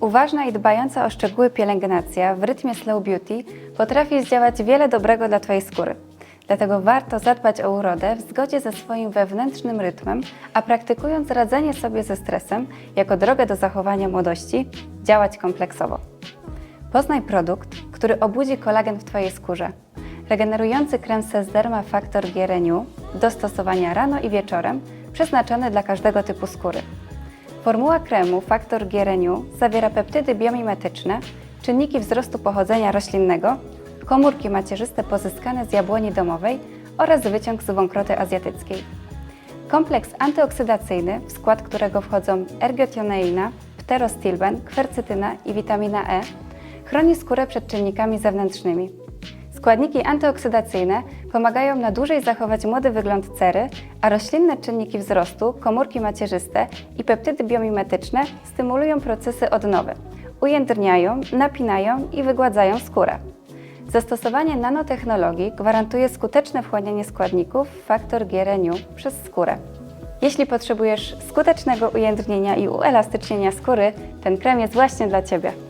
Uważna i dbająca o szczegóły pielęgnacja w rytmie slow beauty potrafi zdziałać wiele dobrego dla Twojej skóry. Dlatego warto zadbać o urodę w zgodzie ze swoim wewnętrznym rytmem, a praktykując radzenie sobie ze stresem jako drogę do zachowania młodości, działać kompleksowo. Poznaj produkt, który obudzi kolagen w Twojej skórze. Regenerujący krem Sesderma Factor G Renew do stosowania rano i wieczorem, przeznaczony dla każdego typu skóry. Formuła kremu Factor G Renew zawiera peptydy biomimetyczne, czynniki wzrostu pochodzenia roślinnego, komórki macierzyste pozyskane z jabłoni domowej oraz wyciąg z wąkroty azjatyckiej. Kompleks antyoksydacyjny, w skład którego wchodzą ergotioneina, pterostilben, kwercytyna i witamina E, chroni skórę przed czynnikami zewnętrznymi. Składniki antyoksydacyjne pomagają na dłużej zachować młody wygląd cery, a roślinne czynniki wzrostu, komórki macierzyste i peptydy biomimetyczne stymulują procesy odnowy, ujędrniają, napinają i wygładzają skórę. Zastosowanie nanotechnologii gwarantuje skuteczne wchłanianie składników faktor G Renew przez skórę. Jeśli potrzebujesz skutecznego ujędrnienia i uelastycznienia skóry, ten krem jest właśnie dla Ciebie.